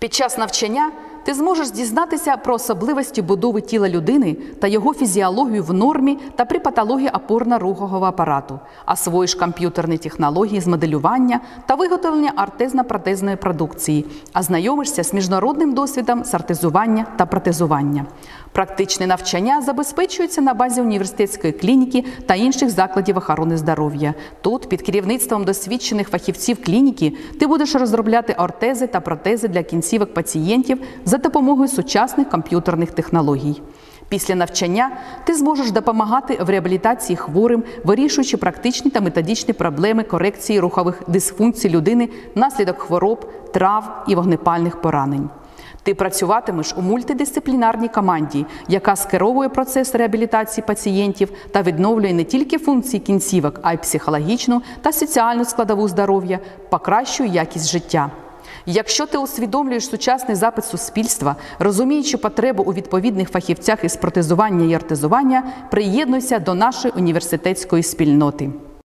Під час навчання ти зможеш дізнатися про особливості будови тіла людини та його фізіологію в нормі та при патології опорно-рухового апарату, освоїш комп'ютерні технології з моделювання та виготовлення артезно-протезної продукції, ознайомишся з міжнародним досвідом з артезування та протезування. Практичне навчання забезпечується на базі університетської клініки та інших закладів охорони здоров'я. Тут, під керівництвом досвідчених фахівців клініки, ти будеш розробляти ортези та протези для кінцівок пацієнтів за допомогою сучасних комп'ютерних технологій. Після навчання ти зможеш допомагати в реабілітації хворим, вирішуючи практичні та методичні проблеми корекції рухових дисфункцій людини внаслідок хвороб, трав і вогнепальних поранень. Ти працюватимеш у мультидисциплінарній команді, яка скеровує процес реабілітації пацієнтів та відновлює не тільки функції кінцівок, а й психологічну та соціальну складову здоров'я, покращує якість життя. Якщо ти усвідомлюєш сучасний запит суспільства, розуміючи потребу у відповідних фахівцях із протезування і артезування, приєднуйся до нашої університетської спільноти.